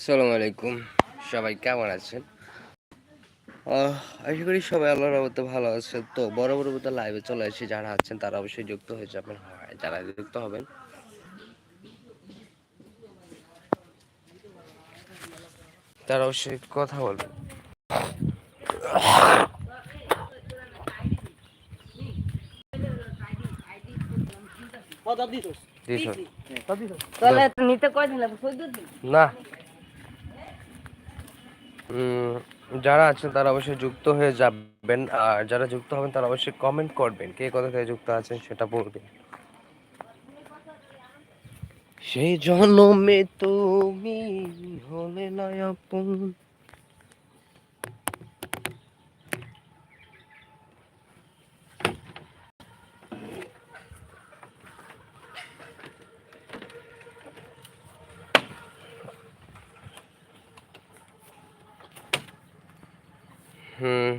আসসালামু আলাইকুম। সবাই কেমন আছেন? আশা করি সবাই আল্লাহর রহমতে ভালো আছেন। তো বড় বড় মতো লাইভে চলে আসি যারা আছেন তারা অবশ্যই যুক্ত হয়ে যাবেন। হয় যারা যুক্ত হবেন। তারা অবশ্যই কথা বলবেন। না। যারা আছেন তারা অবশ্যই যুক্ত হয়ে যাবেন, আর যারা যুক্ত হবেন তারা অবশ্যই কমেন্ট করবেন। কে কথা থেকে যুক্ত আছেন সেটা বলবেন। সেই জন্মে তুমি হলে না আপন হুম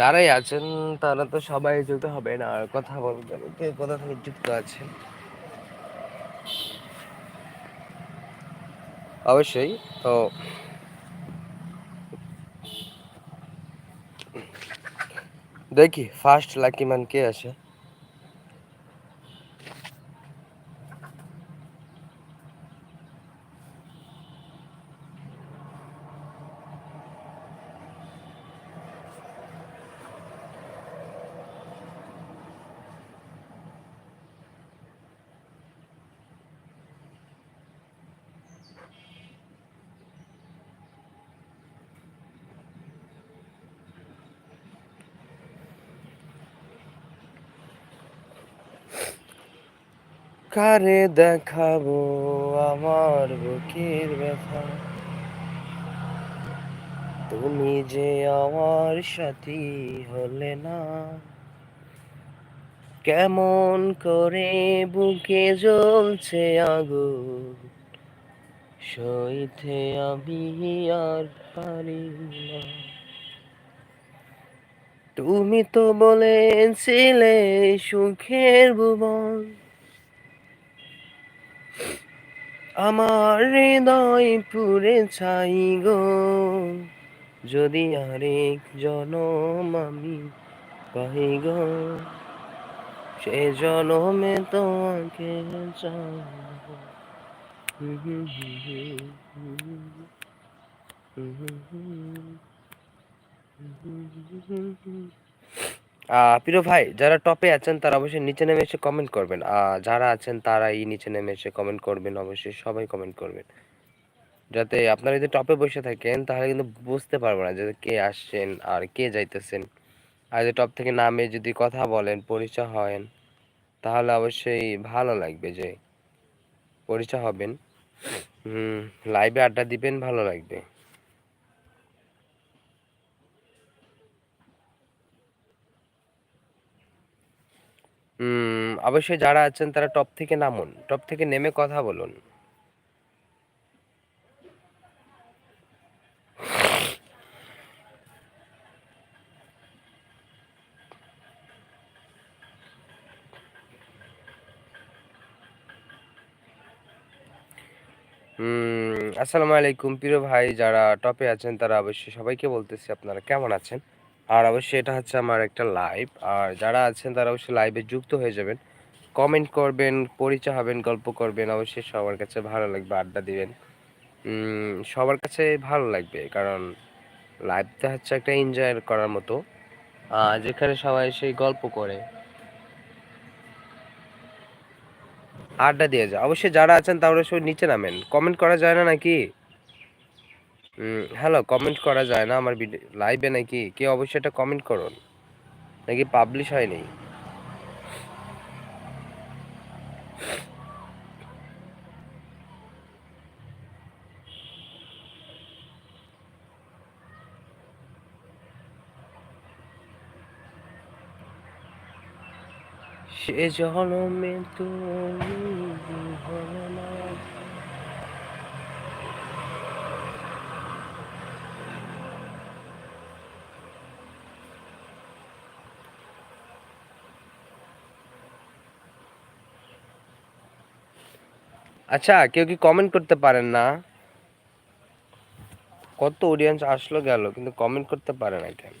যারাই আছেন, তারা তো সবাই যুক্ত হবে না, আর কথা বলবেন কে কোথা থেকে যুক্ত আছেন? অবশ্যই, তো দেখি ফার্স্ট লাকি ম্যান কে আছে কারে দেখাবো আমার বুকের ব্যথা। তুমি যে আমার সাথী হলে না, কেমন করে বুকে জ্বলছে আগুন, সইতে আমি আর পারি না। তুমি তো বলেছিলে সুখের ভুবন আমার হৃদয় পুরে ছাই গো যদি আরেক জনম আমি পাই গো সে জনমে তোমাকে। আহ প্রিয় ভাই, যারা টপে আছেন, তারা অবশ্যই নিচে নেমে এসে কমেন্ট করবেন। যারা আছেন, তারাই নিচে নেমে এসে কমেন্ট করবেন। অবশ্যই সবাই কমেন্ট করবেন। যাতে আপনারা যদি টপে বসে থাকেন, তাহলে কিন্তু বুঝতে পারব না যে কে আসছেন আর কে যাইতেছেন। আর যদি টপ থেকে নামে যদি কথা বলেন, পরিচয় হন, তাহলে অবশ্যই ভালো লাগবে যে পরিচয় হবেন। লাইভে আড্ডা দিবেন, ভালো লাগবে হুম অবশ্যই যারা আছেন, তারা টপ থেকে নামুন। টপ থেকে নেমে কথা বলুন। আসসালামু আলাইকুম। প্রিয় ভাই, যারা টপে আছেন, তারা অবশ্যই সবাইকে বলতেছি, আপনারা কেমন আছেন? আর অবশ্যই এটা হচ্ছে আমার একটা লাইভ আর যারা আছেন, তারা অবশ্যই লাইভে যুক্ত হয়ে যাবেন। কমেন্ট করবেন, পরিচয় হবেন, গল্প করবেন, অবশ্যই সবার কাছে ভালো লাগবে, আড্ডা দিবেন। সবার কাছে ভালো লাগবে, কারণ লাইভটা হচ্ছে একটা এনজয় করার মতো। যেখানে সবাই সেই গল্প করে। আড্ডা দিয়ে যায়। অবশ্যই যারা আছেন, তারা সব নিচে নামেন। কমেন্ট করা যায় না নাকি? হ্যালো কমেন্ট করা যায় না আমার লাইভে নাকি? কে অবশ্যই এটা কমেন্ট করুন। নাকি পাবলিশ হয়নি? সে জনমে তুমি আচ্ছা কেউ কি কমেন্ট করতে পারেন না? কত অডিয়েন্স আসলো গেল, কিন্তু কমেন্ট করতে পারে না কেন?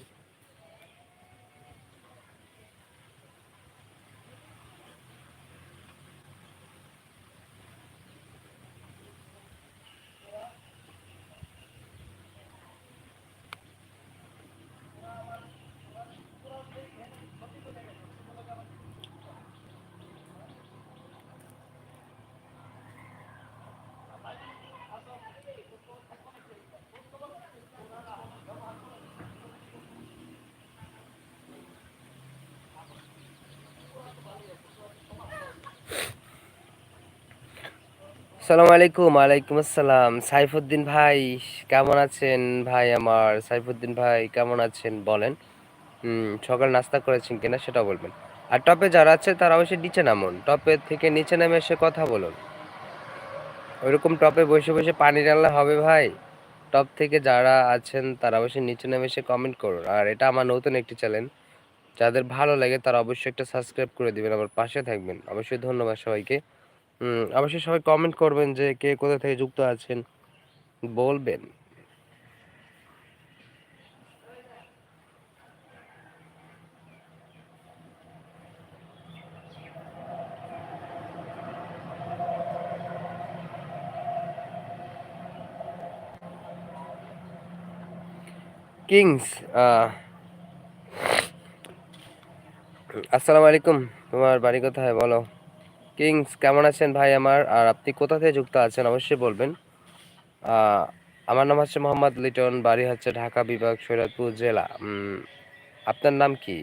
সালাম আলাইকুম আলাইকুম আসসালাম। সাইফুদ্দিন ভাই, কেমন আছেন ভাই আমার? সাইফুদ্দিন ভাই, কেমন আছেন বলেন? সকাল নাস্তা করেছেন কিনা সেটাও বলবেন। আর টপে যারা আছে তারা অবশ্যই নিচে নামুন। টপে থেকে নিচে নেমে এসে কথা বলুন। ওইরকম টপে বসে বসে পানি ডাললে হবে ভাই। টপ থেকে যারা আছেন তারা অবশ্যই নিচে নেমে এসে কমেন্ট করুন। আর এটা আমার নতুন একটি চ্যানেল যাদের ভালো লাগে তারা অবশ্যই একটা সাবস্ক্রাইব করে দিবেন, আমার পাশে থাকবেন। অবশ্যই ধন্যবাদ সবাইকে। অবশ্যই সবাই কমেন্ট করবেন যে কে কোথা থেকে যুক্ত আছেন। বলবেন। কিংস আসসালামু আলাইকুম। তোমার বাড়ি কোথায় বলো? কিংস কেমন আছেন ভাই আমার? আর আপনি কোথা থেকে যুক্ত আছেন অবশ্যই বলবেন। আমার নাম হচ্ছে মোহাম্মদ লিটন, বাড়ি হচ্ছে ঢাকা বিভাগ, সৈয়দপুর জেলা। আপনার নাম কি?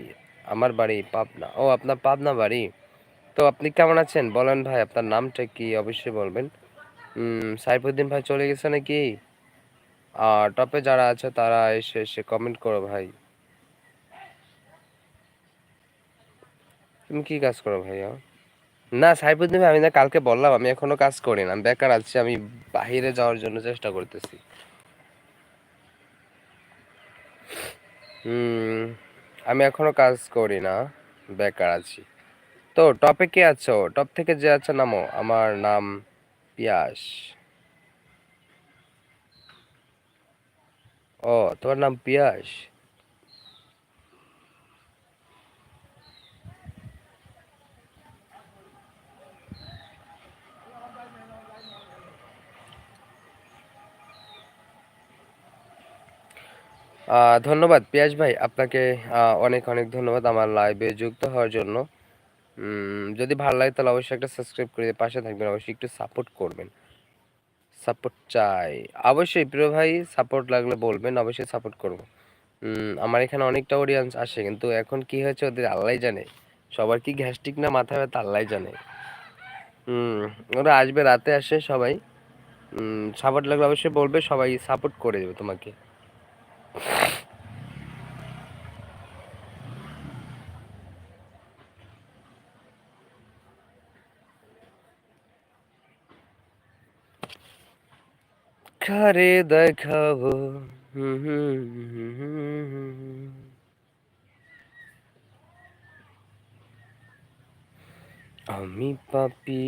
আমার বাড়ি পাবনা। ও, আপনার পাবনা বাড়ি। তো আপনি কেমন আছেন? বলেন ভাই, আপনার নামটা কি? অবশ্যই বলবেন। সাইফুদ্দিন ভাই চলে গেছে নাকি? আর টপে যারা আছে, তারা এসে এসে কমেন্ট করো ভাই। তুমি কি কাজ করো ভাইয়া? না, সাইফুদ্দিন আমি না কালকে বললাম, আমি এখনও কাজ করি না বেকার আছি, আমি বাইরে যাওয়ার জন্য চেষ্টা করতেছি। আমি এখনও কাজ করি না, বেকার আছি। তো টপে কে আছো? টপ থেকে যে আছে, নামো। আমার নাম পিয়াস। ও, তোমার নাম পিয়াস? ধন্যবাদ পিয়াস ভাই। আপনাকে অনেক অনেক ধন্যবাদ আমার লাইভে যুক্ত হওয়ার জন্য। যদি ভালো লাগে তাহলে অবশ্যই একটা সাবস্ক্রাইব করে পাশে থাকবেন, অবশ্যই একটু সাপোর্ট করবেন। সাপোর্ট চাই। অবশ্যই প্রিয় ভাই সাপোর্ট লাগলে বলবেন, অবশ্যই সাপোর্ট করব। আমার এখানে অনেকটা অডিয়েন্স আসে, কিন্তু এখন কি হয়েছে ওদের আল্লাহ জানে। সবার কি গ্যাস্ট্রিক না মাথা ব্যথা আল্লাহই জানে। ওরা আসবে রাতে আসে সবাই। সাপোর্ট লাগলে অবশ্যই বলবে, সবাই সাপোর্ট করে দেবে তোমাকে। ঘরে দেখাবো। আমি পাপি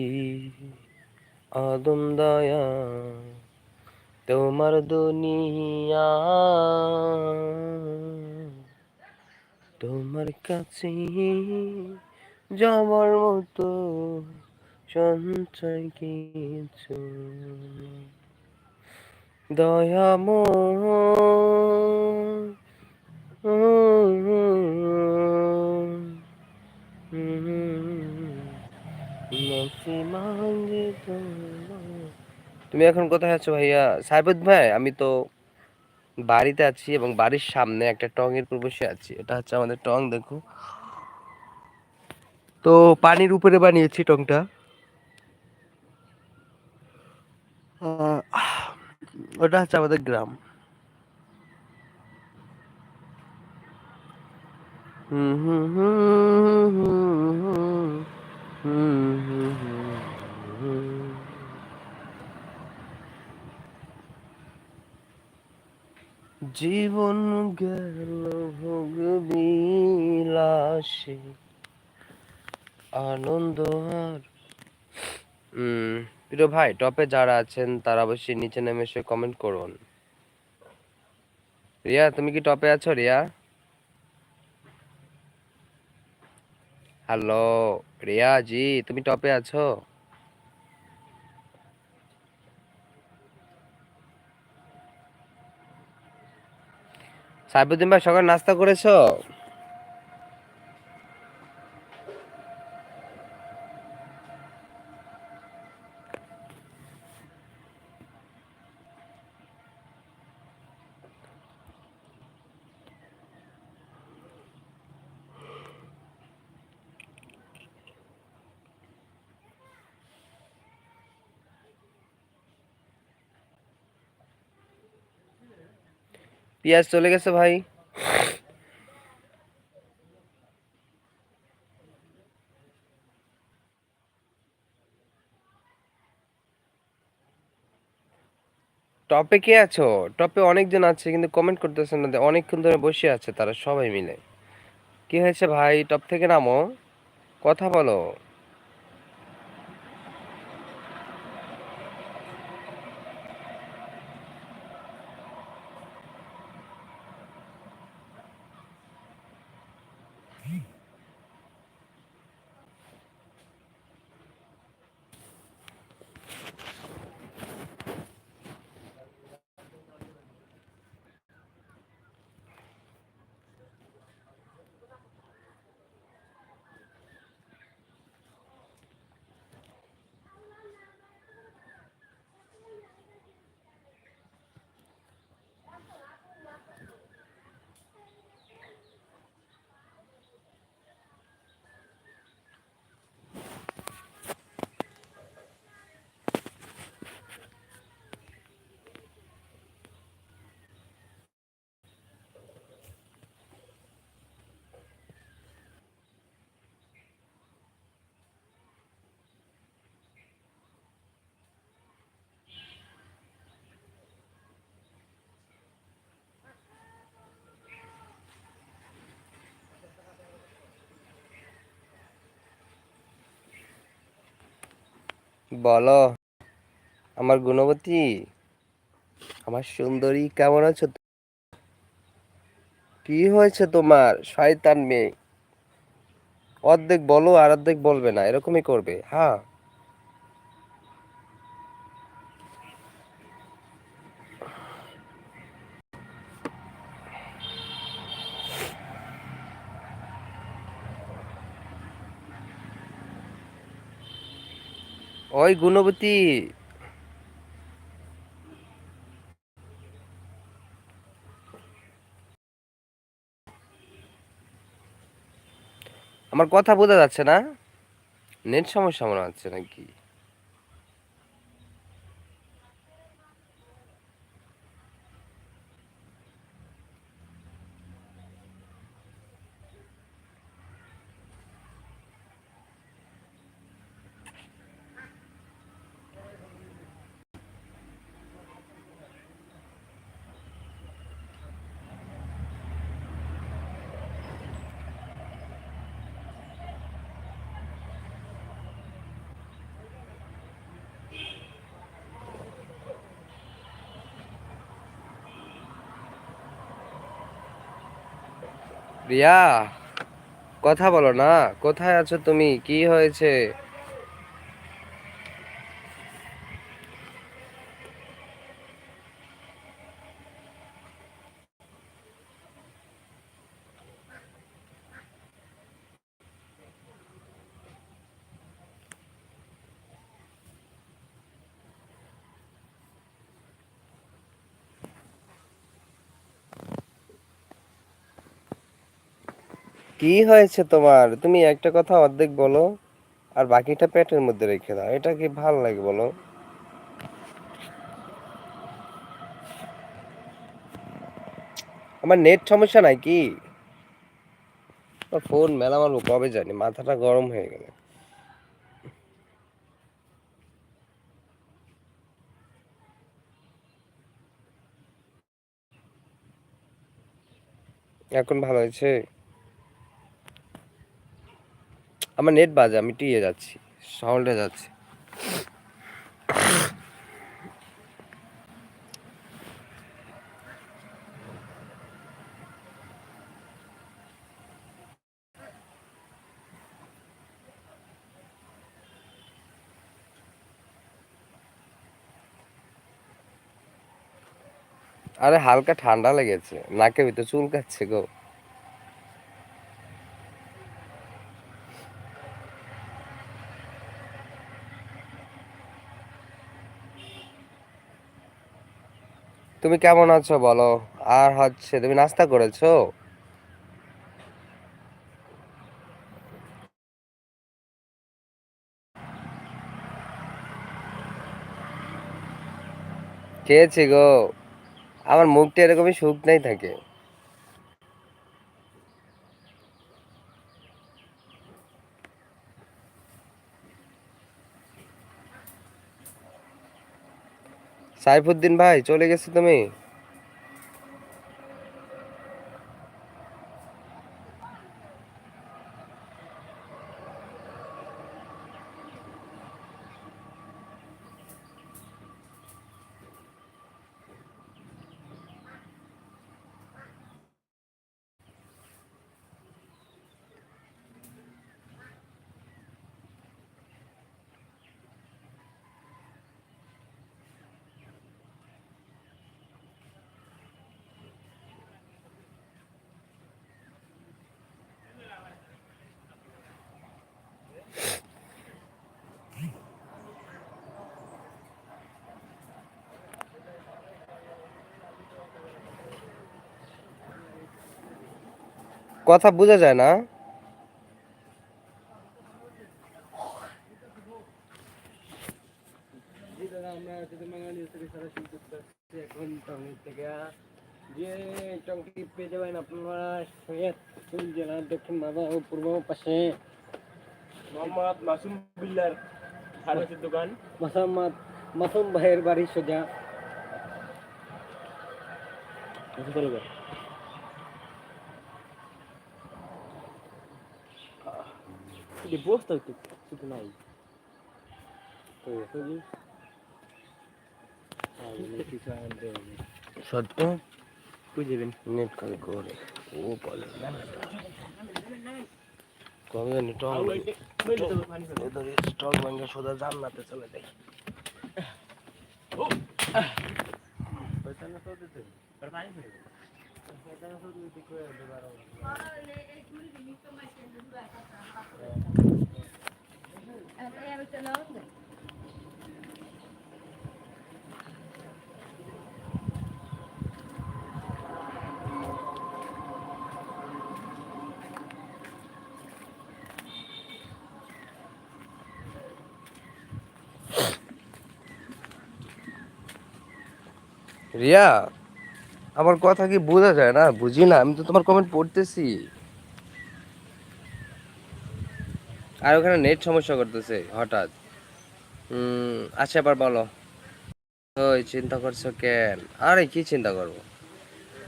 আদম দয়া তোমার দুনিয়া। তোমার কাছে যাবার মতো সঞ্চয় কিছু দয়াময় তুমি এখন কোথায় আছো ভাইয়া? সাইবুদ ভাই আমি তো বাড়িতে আছি এবং বাড়ির সামনে একটা টং এর বসে আছি। এটা হচ্ছে আমাদের টং দেখো। তো পানির উপরে বানিয়েছি টংটা। আহ, ওটা হচ্ছে আমাদের গ্রাম হুম হুম হুম হুম হুম হুম হুম। জীবন গেল ভোগ বিলাসে, আনন্দ আর প্রিয় ভাই, টপে যারা আছেন, তারা অবশ্যই নিচে নেমে এসে কমেন্ট করুন। রিয়া, তুমি কি টপে আছো, রিয়া? হ্যালো রিয়া জি, তুমি টপে আছো? সাইবুদ্দিন ভাই, সকাল নাস্তা করেছ? পিয়াজ চলে গেছে ভাই। টপে কে আছো? টপে অনেকজন আছে, কিন্তু কমেন্ট করতেছে না। অনেকক্ষণ ধরে বসে আছে তারা সবাই মিলে। কি হয়েছে ভাই? টপ থেকে নামো। কথা বলো। বলো, আমার গুণবতী, আমার সুন্দরী কেমন আছো কি হয়েছে তোমার, শয়তান মেয়ে? অর্ধেক বলো আর অর্ধেক বলবে না, এরকমই করবে হ্যাঁ? ওই গুণবতী। আমার কথা বোঝা যাচ্ছে না? নেট সমস্যা মনে হচ্ছে নাকি? রিয়া কথা বলো না। কোথায় আছো তুমি? কি হয়েছে? কি হয়েছে তোমার? তুমি একটা কথা অর্ধেক বলো, আর বাকিটা পেটের মধ্যে রেখে দাও। এটা কি ভালো লাগে বলো? আমার নেট সমস্যা নাই কি? ফোন, মেলা মারবো কবে জানি, মাথাটা গরম হয়ে গেল। এখন ভালো হয়েছে? আমার নেট বাজে, আমি টিয়ে যাচ্ছি সাউন্ডে যাচ্ছি। আরে হালকা ঠান্ডা লেগেছে নাকে ভিতরে চুলকাচ্ছে গো। তুমি কেমন আছো বলো? আর হচ্ছে, তুমি নাস্তা করেছ? খেয়েছি গো। আমার মুখটা এরকমই সুখ শুকনাই থাকে। সাইফুদ্দিন ভাই চলে গেছো তুমি? কথা বোঝা যায় না। আমরা চিত্রমাঙ্গা নিউজ থেকে সরাসরি যুক্ত হচ্ছি এখন টঙ্গী থেকে যে টঙ্গী পেয়ে যাবেন আপনারা সৈয়দপুর জেলার দক্ষিণ মাথা ও পূর্ব পাশে মোহাম্মদ মাসুম বিল্লার ফার্মেসির দোকান মাসাম্মাদ মাসুম ভাইয়ের বাড়ি সোজা বসতে একটু কিছু নাই তো বুঝলি কিছু আনতে হবে সত্য বুঝবেন নেট কাল করে ও বলে কবে জানি টং এদের স্টল ভাঙ্গে সোজা জান্নাতে চলে যাই ও পয়সা না তো দিতে যায় রিয়া আমার কথা কি বোঝা যায় না? বুঝি না, আমি তো তোমার কমেন্ট পড়তেছি। আর ওখানে নেট সমস্যা করতেছে, হঠাৎ। আচ্ছা এবার বলো। ওই, চিন্তা করছ কেন? আরে, কি চিন্তা করব?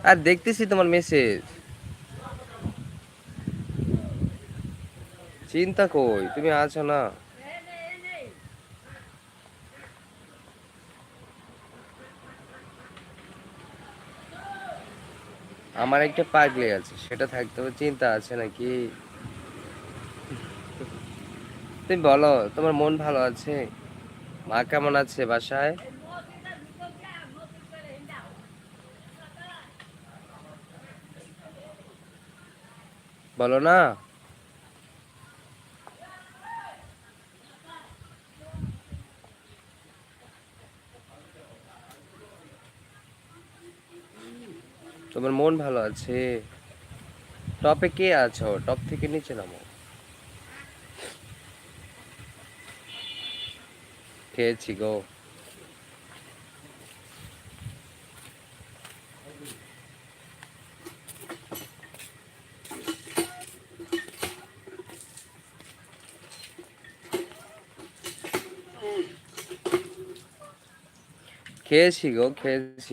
আর দেখতেছি তোমার মেসেজ চিন্তা কই? তুমি আছো না? আমার একটা পাগলি আছে, সেটা থাকতে হবে, চিন্তা আছে নাকি? তুমি বলো, তোমার মন ভালো আছে? মা কেমন আছে বাসায়? বলো না। তোমার মন ভালো আছে? টপে কে আছো? টপ থেকে নিচে নামো। খেয়েছি গো। খেয়েছি গো, খেয়েছি।